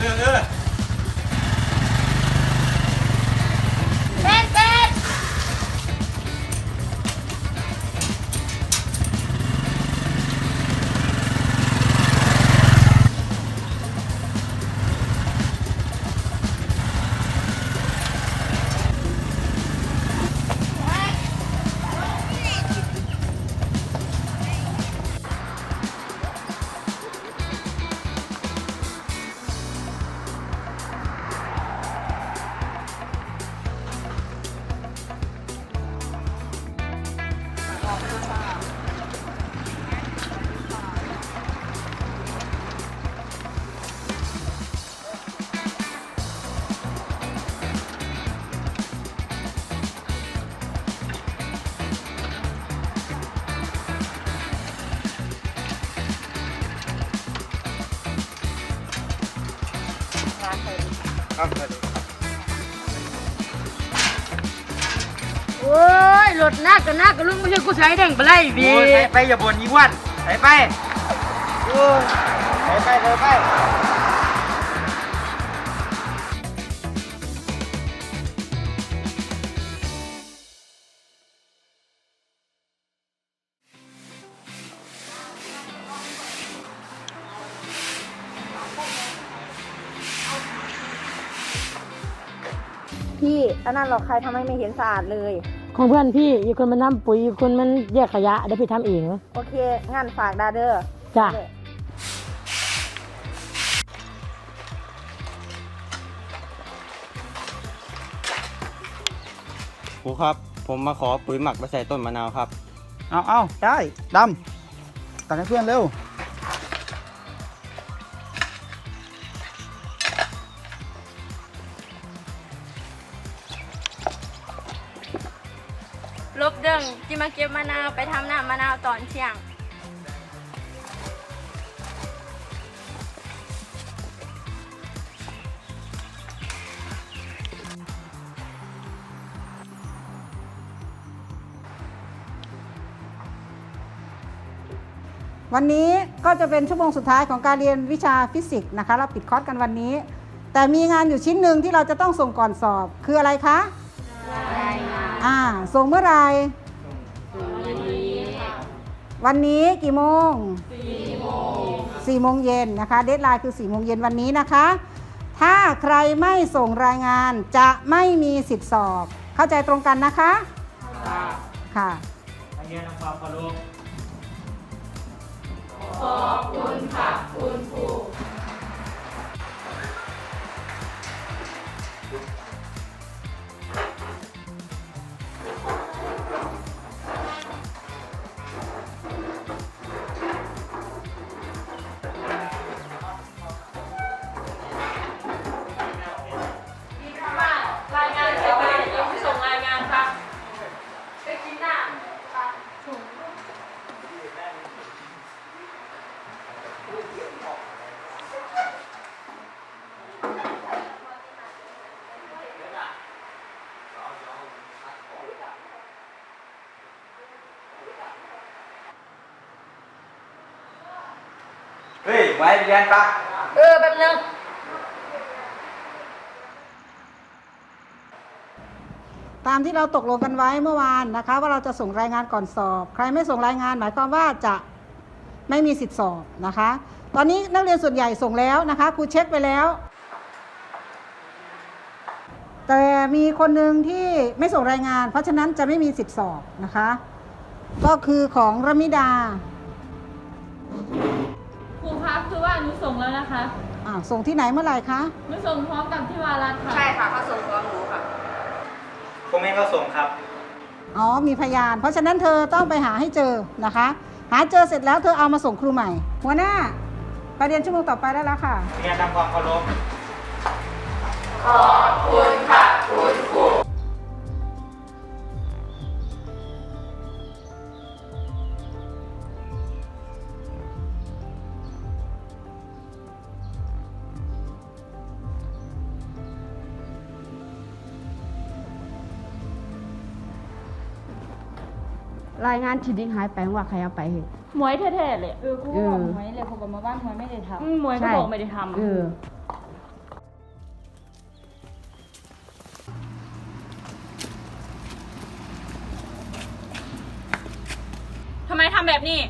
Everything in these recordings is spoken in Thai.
เอ โอ้ยรถหน้ากันหน้ากันลุงไม่ใช่กูใช้แดงไปไล่บีโอ้ยไปไปอย่าบ่นยี่วันไปไปโอ้ยไปไปไป พี่อันนั้นหรอกใครทำให้ไม่เห็นสะอาดเลย ของเพื่อนพี่อีกคนมันทำปุ๋ยอีกคนมันแยกขยะเดี๋ยวพี่ทำเองโอเคงั้นฝากดาเดอร์จ้ะ ครูครับ ผมมาขอปุ๋ยหมักไปใส่ต้นมะนาวครับ เอาเอาได้ดำตักให้เพื่อนเร็ว ดิงจิมาเก็บมะนาวไปทำหน้ำมะนาวตอนเที่ยง วันนี้ก็จะเป็นชั่วโมงสุดท้ายของการเรียนวิชาฟิสิกส์นะคะ เราปิดคอร์สกันวันนี้ แต่มีงานอยู่ชิ้นหนึ่งที่เราจะต้องส่งก่อนสอบคืออะไรคะ อ่าส่งเมื่อไหร่วันนี้กี่โมง4โมง4โมงเย็นนะคะ เดทไลน์คือ4โมงเย็นวันนี้นะคะ ถ้าใครไม่ส่งรายงานจะไม่มีสิทธิ์สอบ เข้าใจตรงกันนะคะ ค่ะนักเรียนทำความเคารพร ไว้เรียนปะเออแบบนึงตามที่เราตกลงกันไว้เมื่อวานนะคะ ว่าเราจะส่งรายงานก่อนสอบ ใครไม่ส่งรายงานหมายความว่าจะไม่มีสิทธิสอบนะคะ ตอนนี้นักเรียนส่วนใหญ่ส่งแล้วนะคะครูเช็คไปแล้ว แต่มีคนหนึ่งที่ไม่ส่งรายงาน เพราะฉะนั้นจะไม่มีสิทธิสอบนะคะ ก็คือของรมิดา รูคะคือว่าหนูส่งแล้วนะคะอ่าส่งที่ไหนเมื่อไหร่คะ หนูส่งพร้อมกับที่วารัตค่ะ ใช่ค่ะเขาส่งตัวหนูค่ะ ผมเองก็ส่งครับ อ๋อ มีพยาน เพราะฉะนั้นเธอต้องไปหาให้เจอนะคะ หาเจอเสร็จแล้วเธอเอามาส่งครูใหม่ หัวหน้าไปเรียนชั่วโมงต่อไปได้แล้วค่ะนักเรียนทำความเคารพร รายงานที่ดินหายไปว่าใครเอาไป หมวยแท้ๆเลยเออคูบอกหมวยเลยกูบอกมาบ้านหมวยไม่ได้ทำมหวยก็บอกไม่ได้ทำเออ ทำไมทำแบบนี้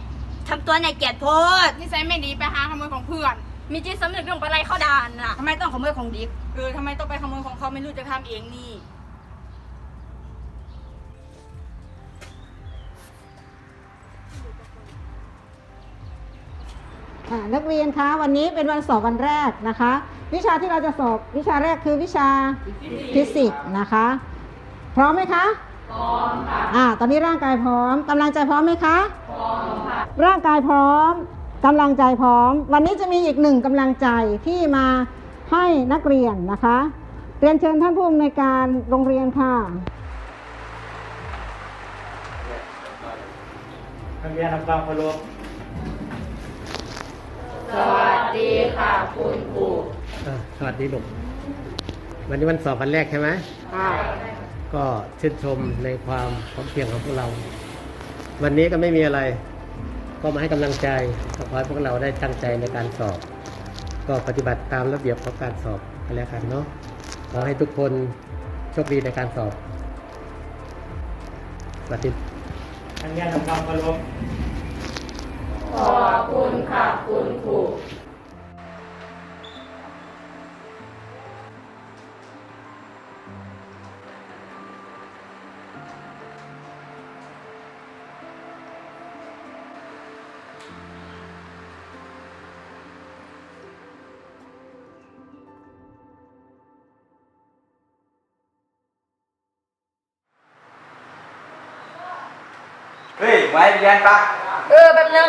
ทำตัวในเกียรติโพดนิสัยไม่ดีไปหาขโมยของเพื่อน มีจิตสำนึกเรื่องอะไรเข้าด่านน่ะ ทำไมต้องขโมยของดิก เออทำไมต้องไปขโมยของเขาไม่รู้จะทำเองนี่ นักเรียนคะวันนี้เป็นวันสอบวันแรกนะคะ วิชาที่เราจะสอบวิชาแรกคือวิชาฟิสิกส์นะคะ พร้อมไหมคะพร้อมค่ะอ่าตอนนี้ร่างกายพร้อมกำลังใจพร้อมไหมคะพร้อมค่ะร่างกายพร้อมกำลังใจพร้อม วันนี้จะมีอีกหนึ่งกำลังใจที่มาให้นักเรียนนะคะ เรียนเชิญท่านผู้อำนวยการโรงเรียนค่ะนักเรียนทำความเคารพ อ่าสวัสดีลูกวันนี้วันสอบวันแรกใช่ไหมก็ชื่นชมในความพร้อมเพรียงของพวกเรา วันนี้ก็ไม่มีอะไร ก็มาให้กำลังใจก็ขอให้พวกเราได้ตั้งใจในการสอบ ก็ปฏิบัติตามระเบียบของการสอบกันแล้วกันเนาะขอให้ทุกคนโชคดีในการสอบสวัสดีนักเรียนทำความเคารพ ขอคุณค่ะคุณครูเฮ้ยไว้เรียนปะเออแบบนึง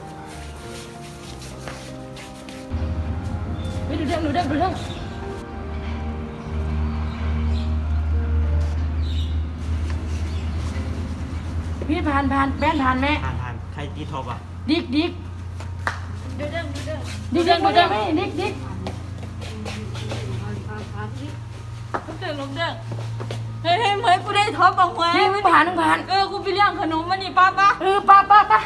งดูเรื่องดูเรื่องพี่ผ่านผ่านแป้นผ่านไหมผ่านผ่านใครตีทบอะดิกดิกดูเรื่องดูเรื่องดิกดิกดูเรื่องดิกดิกลูกเดืองลูกเดืองเฮ้ยเฮ้ยเหมยกูได้ท็อปบ้างไหมดิกไม่ผ่านไม่ผ่าน เออ กูไปเลี้ยงขนมมานี่ป้าป้า เออป้าป้าป้า